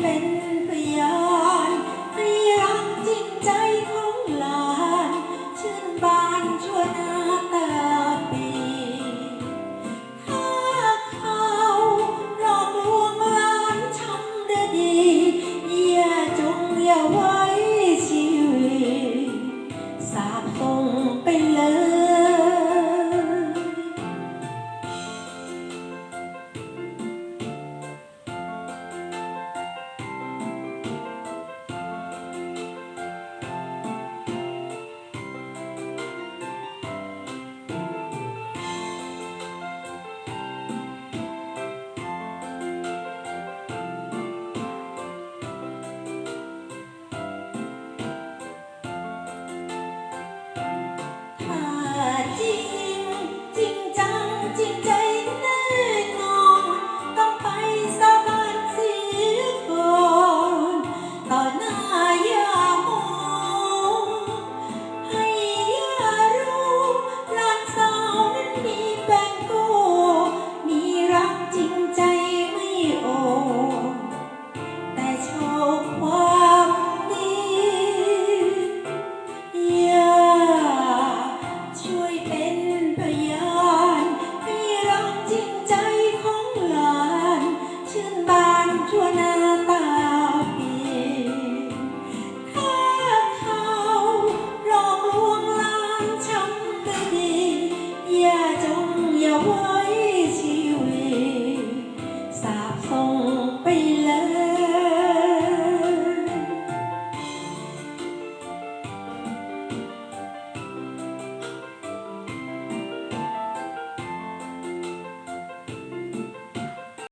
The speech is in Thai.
เป็นพยานพยาจริงใจของหลาน ชื่นบานชั่วนาน